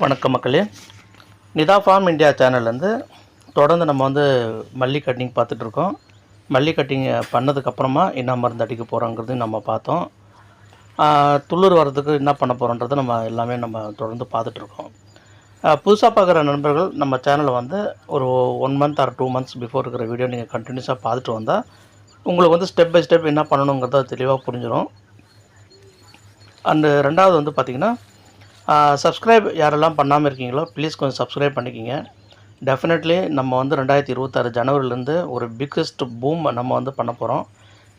வணக்கம் மக்களே. Nita farm India சேனல்லேருந்து தொடர்ந்து நம்ம வந்து மல்லி கட்டிங் பார்த்துட்ருக்கோம் மல்லி கட்டிங் பண்ணதுக்கப்புறமா என்ன மருந்து அடிக்க போகிறோங்கிறது நம்ம பார்த்தோம். ஆஹ், துளிர் வர்றதுக்கு என்ன பண்ண போகிறோன்றது நம்ம எல்லாமே நம்ம தொடர்ந்து பார்த்துட்ருக்கோம் புதுசாக பார்க்குற நண்பர்கள் நம்ம சேனலை வந்து ஒரு one month or two months before இருக்கிற வீடியோ நீங்கள் கண்டினியூஸாக பார்த்துட்டு வந்தால் உங்களுக்கு வந்து ஸ்டெப் பை ஸ்டெப் என்ன பண்ணணுங்கிறத தெளிவாக புரிஞ்சிடும் அண்டு ரெண்டாவது வந்து பார்த்திங்கன்னா சப்ஸ்கிரைப் யாரெல்லாம் பண்ணாமல் இருக்கீங்களோ ப்ளீஸ் கொஞ்சம் சப்ஸ்கிரைப் பண்ணிக்கிங்க. டெஃபினெட்லி நம்ம வந்து ரெண்டாயிரத்தி இருபத்தாறு ஜனவரிலேருந்து ஒரு பிக்கஸ்ட் பூம் நம்ம வந்து பண்ண போகிறோம்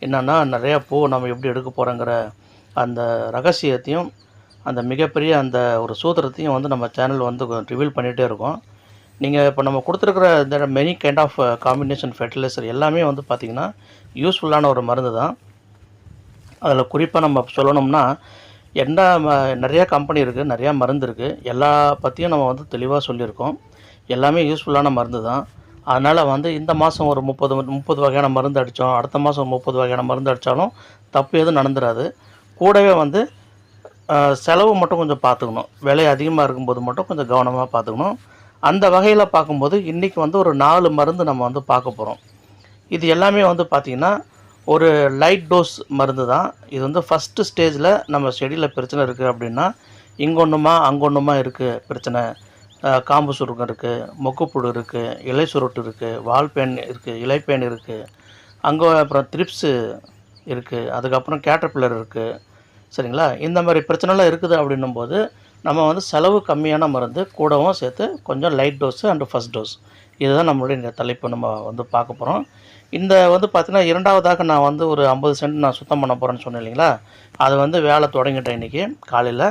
என்னென்னா நிறையா பூ நம்ம எப்படி எடுக்க போகிறோங்கிற அந்த ரகசியத்தையும் அந்த மிகப்பெரிய அந்த ஒரு சூத்திரத்தையும் வந்து நம்ம சேனல் வந்து ரிவீல் பண்ணிகிட்டே இருக்கோம். நீங்கள் இப்போ நம்ம கொடுத்துருக்குற இந்த many kind of combination fertiliser எல்லாமே வந்து பார்த்திங்கன்னா யூஸ்ஃபுல்லான ஒரு மருந்து தான் அதில் குறிப்பாக நம்ம சொல்லணும்னா என்ன ம- கம்பெனி இருக்குது நிறையா மருந்து இருக்குது எல்லா பற்றியும் நம்ம வந்து தெளிவாக சொல்லியிருக்கோம். எல்லாமே யூஸ்ஃபுல்லான மருந்து தான். அதனால் வந்து இந்த மாதம் ஒரு முப்பது முப்பது வகையான மருந்து அடித்தோம் அடுத்த மாதம் முப்பது வகையான மருந்து அடித்தாலும் தப்பு எதுவும் நடந்துடாது கூடவே வந்து செலவு மட்டும் கொஞ்சம் பார்த்துக்கணும் விலை அதிகமாக இருக்கும்போது மட்டும் கொஞ்சம் கவனமாக பார்த்துக்கணும் அந்த வகையில் பார்க்கும்போது இன்றைக்கி வந்து ஒரு நாலு மருந்து நம்ம வந்து பார்க்க போகிறோம் இது எல்லாமே வந்து பார்த்திங்கன்னா ஒரு லைட் டோஸ் மருந்து தான். இது வந்து ஃபஸ்ட்டு ஸ்டேஜில் நம்ம செடியில் பிரச்சனை இருக்குது அப்படின்னா இங்கொன்றுமா அங்கொன்றுமா இருக்குது பிரச்சனை. காம்பு சுருக்கம் இருக்குது மொக்குப்புழு இருக்குது இலை சுருட்டு இருக்குது வால்பேன் இருக்குது இலைப்பேன் இருக்குது அங்கே அப்புறம் த்ரிப்ஸு இருக்குது அதுக்கப்புறம் கேட்டர்பில்லர் இருக்குது சரிங்களா? இந்த மாதிரி பிரச்சனைலாம் இருக்குது அப்படின்னும் போது நம்ம வந்து செலவு கம்மியான மருந்து கூடவும் சேர்த்து கொஞ்சம் light dose and first dose இதுதான் நம்மளுடைய இந்த தலைப்பு நம்ம வந்து பார்க்க போகிறோம் இந்த வந்து பார்த்திங்கன்னா இரண்டாவதாக நான் வந்து ஒரு ஐம்பது சென்ட் நான் சுத்தம் பண்ண போகிறேன்னு சொன்னேன் இல்லைங்களா? அது வந்து வேலை தொடங்கிட்டேன் இன்றைக்கி காலையில்.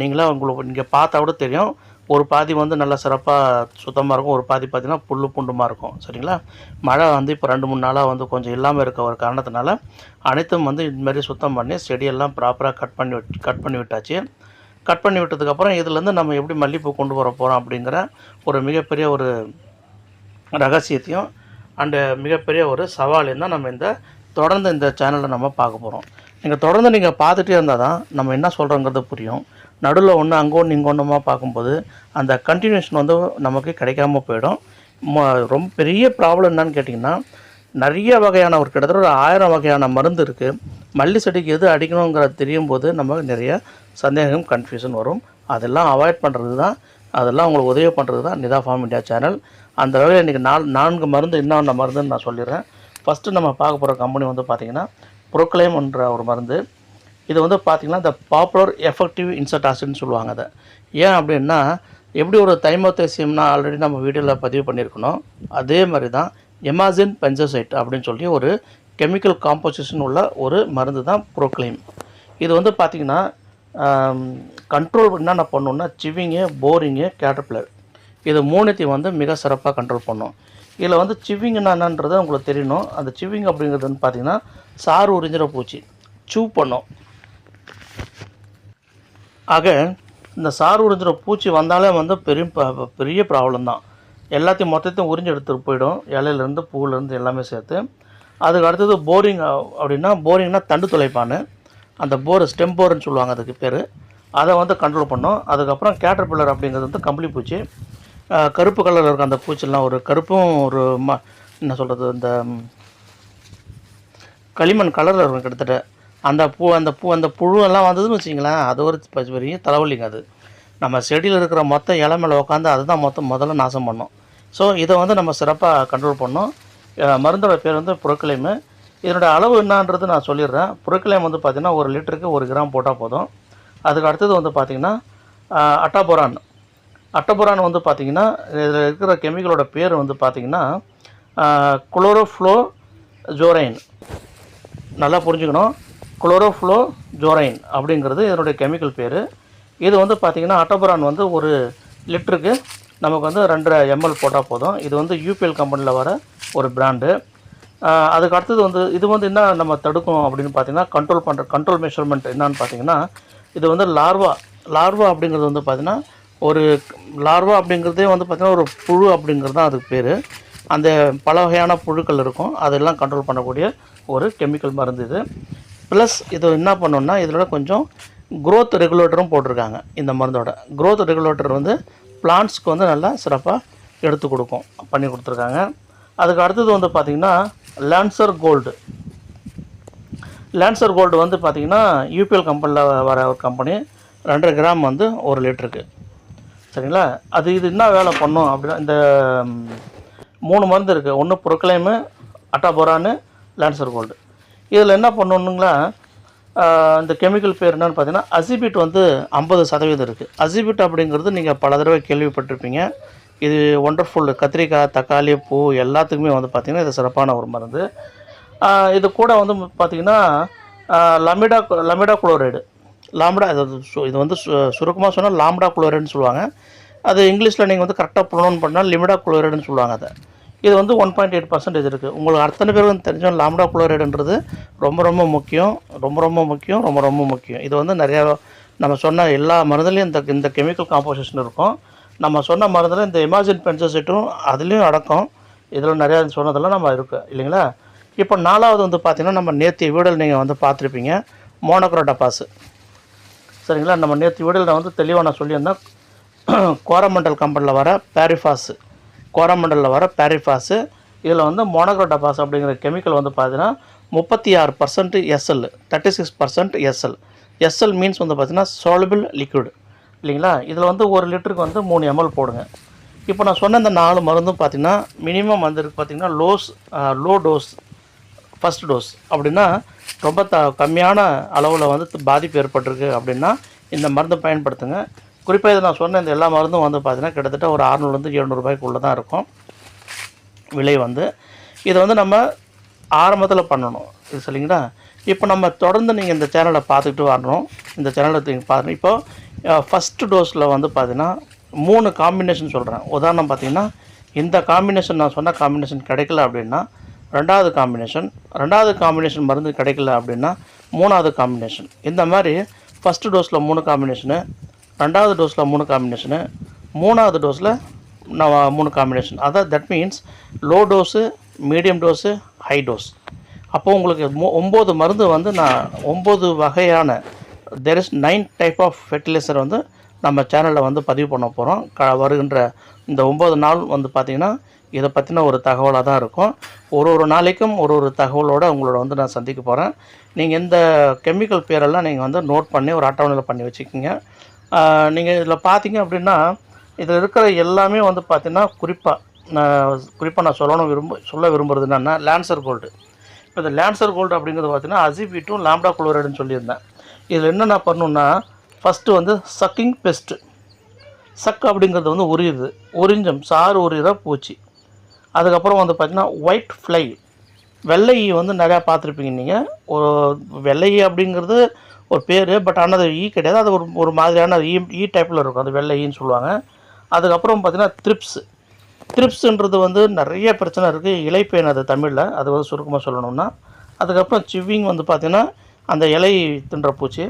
நீங்களே உங்களுக்கு இங்கே பார்த்தா கூட தெரியும். ஒரு பாதி வந்து நல்லா சிறப்பாக சுத்தமாக இருக்கும். ஒரு பாதி பார்த்திங்கன்னா புல்லு புண்டுமாக இருக்கும். சரிங்களா? மழை வந்து இப்போ ரெண்டு மூணு நாளாக வந்து கொஞ்சம் இல்லாமல் இருக்க ஒரு காரணத்தினால அனைத்தும் வந்து இதுமாரி சுத்தம் பண்ணி செடியெல்லாம் ப்ராப்பராக கட் பண்ணி விட் கட் பண்ணி விட்டாச்சு. கட் பண்ணி விட்டதுக்கப்புறம் இதுலேருந்து நம்ம எப்படி மல்லிகைப்பூ கொண்டு வர போகிறோம் அப்படிங்கிற ஒரு மிகப்பெரிய ஒரு ரகசியத்தையும் அண்டு மிகப்பெரிய ஒரு சவாலையும் தான் நம்ம இந்த தொடர்ந்து இந்த சேனலில் நம்ம பார்க்க போகிறோம் நீங்கள் தொடர்ந்து நீங்கள் பார்த்துட்டே இருந்தால் தான் நம்ம என்ன சொல்கிறோங்கிறது புரியும். நடுவில் ஒன்று அங்கே ஒன்று இங்கே ஒன்றுமா பார்க்கும்போது அந்த கண்டினியூஷன் வந்து நமக்கு கிடைக்காம போயிடும். ம- ரொம்ப பெரிய ப்ராப்ளம் என்னன்னு கேட்டிங்கன்னா நிறைய வகையான ஒரு கிட்டத்தட்ட ஒரு ஆயிரம் வகையான மருந்து இருக்குது மல்லி செடிக்கு எது அடிக்கணுங்கிறது தெரியும் போது நமக்கு நிறைய சந்தேகம் கன்ஃபியூஷன் வரும். அதெல்லாம் அவாய்ட் பண்ணுறது தான் அதெல்லாம் உங்களுக்கு உதவி பண்ணுறது தான் நிதா ஃபார்ம் இந்தியா சேனல். அந்த வகையில் இன்றைக்கி நாலு நான்கு மருந்து இன்னொன்று மருந்துன்னு நான் சொல்லிடுறேன். ஃபஸ்ட்டு நம்ம பார்க்க போகிற கம்பெனி வந்து பார்த்திங்கன்னா ப்ரோக்ளைம் என்ற ஒரு மருந்து. இது வந்து பார்த்திங்கன்னா இந்த பாப்புலர் எஃபெக்டிவ் இன்சர்ட் ஆசிட்னு சொல்லுவாங்க அதை. ஏன் அப்படின்னா எப்படி ஒரு தைமோத்தேசியம்னா ஆல்ரெடி நம்ம வீடியோவில் பதிவு பண்ணியிருக்கணும். அதே மாதிரி தான் எமாசின் பென்சோசைட் அப்படின்னு சொல்லி ஒரு கெமிக்கல் காம்போசிஷன் உள்ள ஒரு மருந்து தான் ப்ரோக்ளைம் இது வந்து பார்த்திங்கன்னா கண்ட்ரோல் என்னென்ன பண்ணணும்னா சிவிங்கு போரிங்கு கேட்டர்பிளர் இது மூணுத்தையும் வந்து மிக சிறப்பாக கண்ட்ரோல் பண்ணும். இதில் வந்து சிவிங்னா என்னன்றது உங்களுக்கு தெரியணும். அந்த சிவிங் அப்படிங்கிறது வந்து பார்த்திங்கன்னா சாறு உறிஞ்சிற பூச்சி. சூ பண்ணும். ஆக இந்த சாறு உறிஞ்சிற பூச்சி வந்தாலே வந்து பெரிய பெரிய ப்ராப்ளம் தான். எல்லாத்தையும் மொத்தத்தையும் உறிஞ்சி எடுத்துகிட்டு போயிடும். இலையிலேருந்து பூவிலேருந்து எல்லாமே சேர்த்து. அதுக்கு அடுத்தது போரிங் அப்படின்னா போரிங்னா தண்டு துளைப்பான் அந்த போர் ஸ்டெம் போர்னு சொல்லுவாங்க அதுக்கு பேர். அதை வந்து கண்ட்ரோல் பண்ணோம். அதுக்கப்புறம் கேட்டர்பில்லர் அப்படிங்கிறது வந்து கம்பளி பூச்சி. கருப்பு கலரில் இருக்க அந்த பூச்சிலாம் ஒரு கருப்பும் ஒரு ம என்ன சொல்கிறது இந்த களிமண் கலரில் இருக்கும் கிட்டத்தட்ட. அந்த பூ அந்த பூ அந்த புழுவெல்லாம் வந்ததுன்னு வச்சிங்களேன் அது ஒரு பெரிய தலைவலிங்க அது. நம்ம செடியில் இருக்கிற மொத்த இலை மேலே உட்காந்து அதுதான் மொத்தம் முதல்ல நாசம் பண்ணோம். ஸோ இதை வந்து நம்ம சிறப்பாக கண்ட்ரோல் பண்ணோம். மருந்தோட பேர் வந்து புறக்கிளைமு இதனோட அளவு என்னான்றது நான் சொல்லிடுறேன். புறக்கிளைம் வந்து பார்த்திங்கன்னா ஒரு லிட்டருக்கு ஒரு கிராம் போட்டால் போதும். அதுக்கு அடுத்தது வந்து பார்த்திங்கன்னா அட்டாபொரான். அட்டபொரான் வந்து பார்த்திங்கன்னா இதில் இருக்கிற கெமிக்கலோட பேர் வந்து பார்த்திங்கன்னா குளோரோஃப்ளோ ஜோரைன் நல்லா புரிஞ்சுக்கணும். குளோரோஃப்ளோ ஜோரைன் அப்படிங்கிறது இதனுடைய கெமிக்கல் பேர். இது வந்து பார்த்திங்கன்னா அட்டபரான் வந்து ஒரு லிட்டருக்கு நமக்கு வந்து ரெண்டரை எம்எல் போட்டால் போதும். இது வந்து யூபிஎல் கம்பெனியில் வர ஒரு பிராண்டு அதுக்கு அடுத்தது வந்து இது வந்து என்ன நம்ம தடுக்கும் அப்படின்னு பார்த்தீங்கன்னா கண்ட்ரோல் பண்ணுற கண்ட்ரோல் மெஷர்மெண்ட் என்னன்னு பார்த்தீங்கன்னா இது வந்து லார்வா லார்வா அப்படிங்கிறது வந்து பார்த்திங்கன்னா ஒரு லார்வா அப்படிங்கிறதே வந்து பார்த்திங்கன்னா ஒரு புழு அப்படிங்கிறது தான் அதுக்கு பேர். அந்த பல வகையான புழுக்கள் இருக்கும். அதெல்லாம் கண்ட்ரோல் பண்ணக்கூடிய ஒரு கெமிக்கல் மருந்து இது. ப்ளஸ் இது என்ன பண்ணோன்னா இதோட கொஞ்சம் க்ரோத் ரெகுலேட்டரும் போட்டிருக்காங்க இந்த மருந்தோட. க்ரோத் ரெகுலேட்டர் வந்து பிளான்ட்ஸ்க்கு வந்து நல்லா சிறப்பாக எடுத்து கொடுக்கும் பண்ணி கொடுத்துருக்காங்க. அதுக்கு அடுத்தது வந்து பார்த்திங்கன்னா லான்சர் கோல்டு லேன்சர் கோல்டு வந்து பார்த்திங்கன்னா யூபிஎல் கம்பெனியில் வர ஒரு கம்பெனி ரெண்டரை கிராம் வந்து ஒரு லிட்டருக்கு சரிங்களா? அது இது என்ன வேலை பண்ணும் அப்படின்னா இந்த மூணு மருந்து இருக்குது ஒன்று புரோக்ளைமு அட்டாபொரானு லேன்சர் கோல்டு இதில் என்ன பண்ணணுங்களா இந்த கெமிக்கல் பேர் என்னென்னு பார்த்தீங்கன்னா அசிபிட் வந்து ஐம்பது சதவீதம் இருக்குது அசிபிட் அப்படிங்கிறது நீங்கள் பல தடவை கேள்விப்பட்டிருப்பீங்க. இது ஒண்டர்ஃபுல் கத்திரிக்காய் தக்காளி பூ எல்லாத்துக்குமே வந்து பார்த்திங்கன்னா இது சிறப்பான ஒரு மருந்து. இது கூட வந்து பார்த்திங்கன்னா லமிடா லமிடா குளோரைடு. லாம்டா இது வந்து சு- இது வந்து சுருக்கமாக சொன்னால் லாம்டா குளோரைடுன்னு சொல்லுவாங்க. அது இங்கிலீஷில் நீங்கள் வந்து கரெக்டாக ப்ரொனவுன் பண்ணால் லிமிடா குளோரைடுன்னு சொல்லுவாங்க அதை. இது வந்து ஒன் பாயிண்ட் எயிட் பர்சன்டேஜ் இருக்குது உங்களுக்கு அத்தனை பேர் வந்து தெரிஞ்சோம் லாம்டா குளோரைடுன்றது ரொம்ப ரொம்ப முக்கியம் ரொம்ப ரொம்ப முக்கியம் ரொம்ப ரொம்ப முக்கியம். இது வந்து நிறையா நம்ம சொன்ன எல்லா மருந்துலேயும் இந்த இந்த கெமிக்கல் காம்போசிஷன் இருக்கும். நம்ம சொன்ன மருந்தில் இந்த இமாஜின் பென்சசிட்டும் அதுலேயும் அடக்கம். இதில் நிறையா சொன்னதெல்லாம் நம்ம இருக்குது இல்லைங்களா? இப்போ நாலாவது வந்து பார்த்தீங்கன்னா நம்ம நேற்று வீடல் நீங்கள் வந்து பார்த்துருப்பீங்க. மோனோக்ரோடபாஸு சரிங்களா? நம்ம நேற்று வீடலில் வந்து தெளிவாக நான் சொல்லியிருந்தேன். கோரமண்டல் கம்பெனியில் வர பேரிஃபாஸு. கோரமண்டலில் வர பேரிஃபாஸு. இதில் வந்து மோனோக்ரோடபாஸ் அப்படிங்கிற கெமிக்கல் வந்து பார்த்தீங்கன்னா முப்பத்தி ஆறு percent SL thirty six percent SL. SL means வந்து பார்த்தீங்கன்னா soluble லிக்விட் இல்லைங்களா? இதில் வந்து ஒரு லிட்டருக்கு வந்து மூணு எம்எல் போடுங்க. இப்போ நான் சொன்ன இந்த நாலு மருந்தும் பார்த்தீங்கன்னா மினிமம் வந்து பார்த்திங்கன்னா பார்த்தீங்கன்னா lows low dose first dose அப்படின்னா ரொம்ப த கம்மியான அளவில் வந்து பாதிப்பு ஏற்பட்டிருக்கு அப்படின்னா இந்த மருந்து பயன்படுத்துங்க. குறிப்பாக இதை நான் சொன்ன இந்த எல்லா மருந்தும் வந்து பார்த்தீங்கன்னா கிட்டத்தட்ட ஒரு அறநூறுலேருந்து எழுநூறுபாய்க்குள்ளே தான் இருக்கும். விலை வந்து. இதை வந்து நம்ம ஆரம்பத்தில் பண்ணணும். இது சரிங்களா? இப்போ நம்ம தொடர்ந்து நீங்கள் இந்த சேனலை பார்த்துக்கிட்டு வரணும். இந்த சேனலை நீங்கள் பாருங்கள் இப்போ ஃபஸ்ட்டு டோஸில் வந்து பார்த்திங்கன்னா மூணு காம்பினேஷன் சொல்கிறேன் உதாரணம் பார்த்தீங்கன்னா இந்த காம்பினேஷன் நான் சொன்ன காம்பினேஷன் கிடைக்கல அப்படின்னா ரெண்டாவது காம்பினேஷன் ரெண்டாவது காம்பினேஷன் மருந்து கிடைக்கல அப்படின்னா மூணாவது காம்பினேஷன் இந்த மாதிரி ஃபஸ்ட்டு டோஸில் மூணு காம்பினேஷனு ரெண்டாவது டோஸில் மூணு காம்பினேஷனு மூணாவது டோஸில் நான் மூணு காம்பினேஷன் அதாவது that means low dose medium dose high dose அப்போது உங்களுக்கு மொ ஒம்பது மருந்து வந்து நான் ஒம்பது வகையான there is nine type of fertiliser வந்து நம்ம சேனலில் வந்து பதிவு பண்ண போகிறோம் க வருகின்ற இந்த ஒம்பது நாள் வந்து பார்த்திங்கன்னா இதை பற்றின ஒரு தகவலாக தான் இருக்கும். ஒரு ஒரு நாளைக்கும் ஒரு ஒரு தகவலோடு உங்களோட வந்து நான் சந்திக்க போகிறேன் நீங்கள் இந்த கெமிக்கல் பேரெல்லாம் நீங்கள் வந்து நோட் பண்ணி ஒரு அட்டவணையில் பண்ணி வச்சுக்கிங்க. நீங்கள் இதில் பார்த்தீங்க அப்படின்னா இதில் இருக்கிற எல்லாமே வந்து பார்த்திங்கன்னா குறிப்பாக நான் குறிப்பாக நான் சொல்லணும் விரும்ப சொல்ல விரும்புகிறது என்னென்னா லான்சர் கோல்டு இப்போ இந்த லான்சர் கோல்டு அப்படிங்கிறது பார்த்தீங்கன்னா அசிபீட்டும் லாம்டா குளோரைடுன்னு சொல்லியிருந்தேன். இதில் என்னென்ன பண்ணணுன்னா ஃபஸ்ட்டு வந்து சக்கிங் பெஸ்ட்டு சக் அப்படிங்கிறது வந்து உரியுது. உறிஞ்சம் சாறு உரியிற பூச்சி. அதுக்கப்புறம் வந்து பார்த்திங்கன்னா ஒயிட் ஃப்ளை வெள்ளை ஈ வந்து நிறையா பார்த்துருப்பீங்க நீங்கள் ஒரு வெள்ளை ஈ அப்படிங்கிறது ஒரு பேர் பட் ஆனால் அது ஈ கிடையாது. அது ஒரு ஒரு மாதிரியான ஈ ஈ டைப்பில் இருக்கும். அது வெள்ளை e ஈன்னு சொல்லுவாங்க. அதுக்கப்புறம் பார்த்திங்கன்னா த்ரிப்ஸ் த்ரிப்ஸுன்றது வந்து நிறைய பிரச்சனை இருக்குது இலைப்பேன் அது தமிழில். அது வந்து சுருக்கமாக சொல்லணும்னா. அதுக்கப்புறம் சிவ்விங் வந்து பார்த்திங்கன்னா அந்த இலை தின்ற பூச்சி.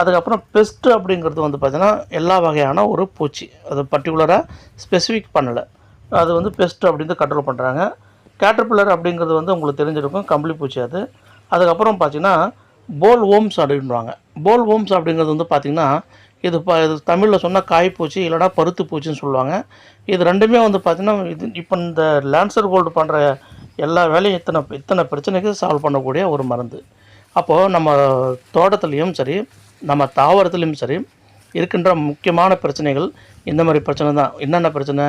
அதுக்கப்புறம் பெஸ்ட்டு அப்படிங்கிறது வந்து பார்த்திங்கன்னா எல்லா வகையான ஒரு பூச்சி. அது பர்டிகுலராக ஸ்பெசிஃபிக் பண்ணலை. அது வந்து பெஸ்ட் அப்படின்னு கண்ட்ரோல் பண்ணுறாங்க கேட்டர்பில்லர் அப்படிங்கிறது வந்து உங்களுக்கு தெரிஞ்சிருக்கும் கம்பளி பூச்சி அது. அதுக்கப்புறம் பார்த்தீங்கன்னா போல் ஓம்ஸ் அப்படின்வாங்க போல் ஓம்ஸ் அப்படிங்கிறது வந்து பார்த்திங்கன்னா இது ப இது தமிழில் சொன்னால் காய்ப்பூச்சி இல்லைனா பருத்து பூச்சின்னு சொல்லுவாங்க. இது ரெண்டுமே வந்து பார்த்திங்கன்னா இது இப்போ இந்த லேன்சர் கோல்டு பண்ணுற எல்லா வேலையும் இத்தனை இத்தனை பிரச்சனைக்கு சால்வ் பண்ணக்கூடிய ஒரு மருந்து. அப்போது நம்ம தோட்டத்துலேயும் சரி நம்ம தாவரத்துலேயும் சரி இருக்கின்ற முக்கியமான பிரச்சனைகள் இந்த மாதிரி பிரச்சனை தான் என்னென்ன பிரச்சனை?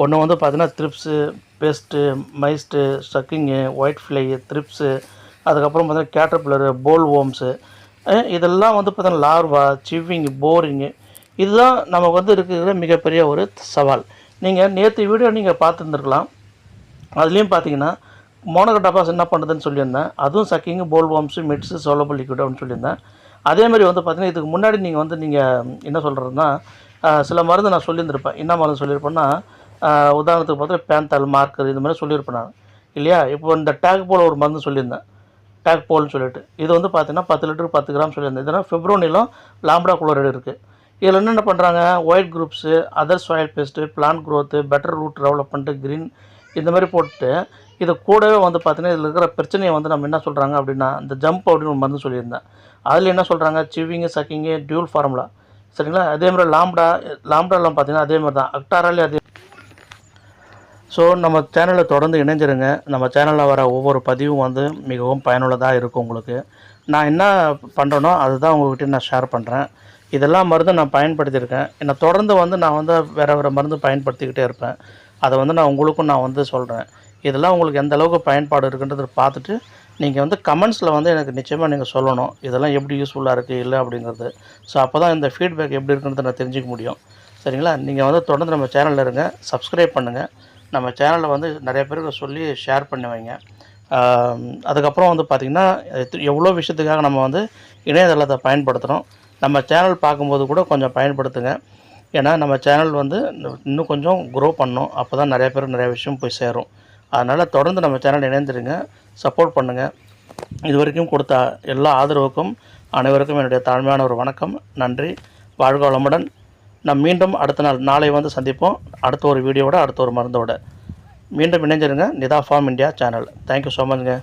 ஒன்று வந்து பார்த்தீங்கன்னா த்ரிப்ஸு பெஸ்ட்டு மைஸ்ட்டு ஸ்டக்கிங்கு ஒயிட் ஃப்ளை த்ரிப்ஸு அதுக்கப்புறம் பார்த்தீங்கன்னா கேட்டர்பில்லரு போல் ஓம்ஸு இதெல்லாம் வந்து பார்த்தீங்கன்னா லார்வா சிவ்விங்கு போரிங்கு இதுதான் நமக்கு வந்து இருக்கிற மிகப்பெரிய ஒரு சவால். நீங்கள் நேற்று வீடியோ நீங்கள் பார்த்துருந்துருக்கலாம். அதுலேயும் பார்த்தீங்கன்னா மோனகட்டாபாஸ் என்ன பண்ணுதுன்னு சொல்லியிருந்தேன். அதுவும் சக்கிங்கு போல் வாம்ஸு மிட்ஸு சோலபல் லிக்விட் அப்படின்னு சொல்லியிருந்தேன். அதே மாதிரி வந்து பார்த்திங்கன்னா இதுக்கு முன்னாடி நீங்கள் வந்து நீங்கள் என்ன சொல்கிறதுனா சில மருந்து நான் சொல்லியிருந்திருப்பேன். என்ன மருந்து சொல்லியிருப்பேன்னா உதாரணத்துக்கு பார்த்தா பேந்தால் மார்க்கர் இது மாதிரி சொல்லியிருப்பேன் நான். இல்லையா? இப்போ இந்த டேக் போல் ஒரு மருந்து சொல்லியிருந்தேன். டேக் போல்னு சொல்லிட்டு. இது வந்து பார்த்தீங்கன்னா பத்து லிட்டர் பத்து கிராம் சொல்லியிருந்தேன். இதெல்லாம் ஃபெப்ரோனிலும் லாம்டா குளோரைடு இருக்குது இதில் என்னென்ன பண்ணுறாங்க white groups other soil best plant growth better root development green இந்த மாதிரி போட்டு இதை கூடவே வந்து பார்த்தீங்கன்னா இதில் இருக்கிற பிரச்சனையை வந்து நம்ம என்ன சொல்கிறாங்க அப்படின்னா இந்த ஜம்ப் அப்படின்னு ஒரு மருந்து சொல்லியிருந்தேன். அதில் என்ன சொல்கிறாங்க சிவிங்கு சக்கிங்கு டியூல் ஃபார்முலா சரிங்களா? அதே மாதிரி லாம்டா லாம்டாலாம் பார்த்தீங்கன்னா அதே மாதிரி தான். அக்டாராலே அதே ஸோ நம்ம சேனலை தொடர்ந்து இணைஞ்சிருங்க. நம்ம சேனலில் வர ஒவ்வொரு பதிவும் வந்து மிகவும் பயனுள்ளதாக இருக்கும் உங்களுக்கு. நான் என்ன பண்ணுறேனோ அதுதான் உங்கள்கிட்ட நான் ஷேர் பண்ணுறேன் இதெல்லாம் மருந்து நான் பயன்படுத்தியிருக்கேன். என்னை தொடர்ந்து வந்து நான் வந்து வேறு வேறு மருந்து பயன்படுத்திக்கிட்டே இருப்பேன். அதை வந்து நான் உங்களுக்கும் நான் வந்து சொல்கிறேன் இதெல்லாம் உங்களுக்கு எந்த அளவுக்கு பயன்பாடு இருக்குன்றதை பார்த்துட்டு நீங்கள் வந்து கமெண்ட்ஸில் வந்து எனக்கு நிச்சயமாக நீங்கள் சொல்லணும். இதெல்லாம் எப்படி யூஸ்ஃபுல்லாக இருக்குது இல்லை அப்படிங்கிறது. ஸோ அப்போ தான் இந்த ஃபீட்பேக் எப்படி இருக்குன்றதை நான் தெரிஞ்சிக்க முடியும். சரிங்களா? நீங்கள் வந்து தொடர்ந்து நம்ம சேனலில் இருங்க. சப்ஸ்கிரைப் பண்ணுங்கள் நம்ம சேனலில் வந்து நிறைய பேருக்கு சொல்லி ஷேர் பண்ணி வைங்க. அதுக்கப்புறம் வந்து பார்த்திங்கன்னா எவ்வளோ விஷயத்துக்காக நம்ம வந்து இணையதளத்தை பயன்படுத்துகிறோம் நம்ம சேனல் பார்க்கும்போது கூட கொஞ்சம் பயன்படுத்துங்க. ஏன்னா நம்ம சேனல் வந்து இன்னும் கொஞ்சம் க்ரோ பண்ணோம் அப்போ தான் நிறைய பேர் நிறைய விஷயம் போய் சேரும். அதனால் தொடர்ந்து நம்ம சேனல் இணைந்துருங்க சப்போர்ட் பண்ணுங்கள் இது வரைக்கும் கொடுத்த எல்லா ஆதரவுக்கும் அனைவருக்கும் என்னுடைய தாழ்மையான ஒரு வணக்கம். நன்றி. வாழ்க வளமுடன். நான் மீண்டும் அடுத்த நாள் நாளை வந்து சந்திப்போம். அடுத்த ஒரு வீடியோவோட அடுத்த ஒரு மருந்தோட. மீண்டும் இணைஞ்சிருங்க Nitha farm India channel. Thank you so மச்ங்க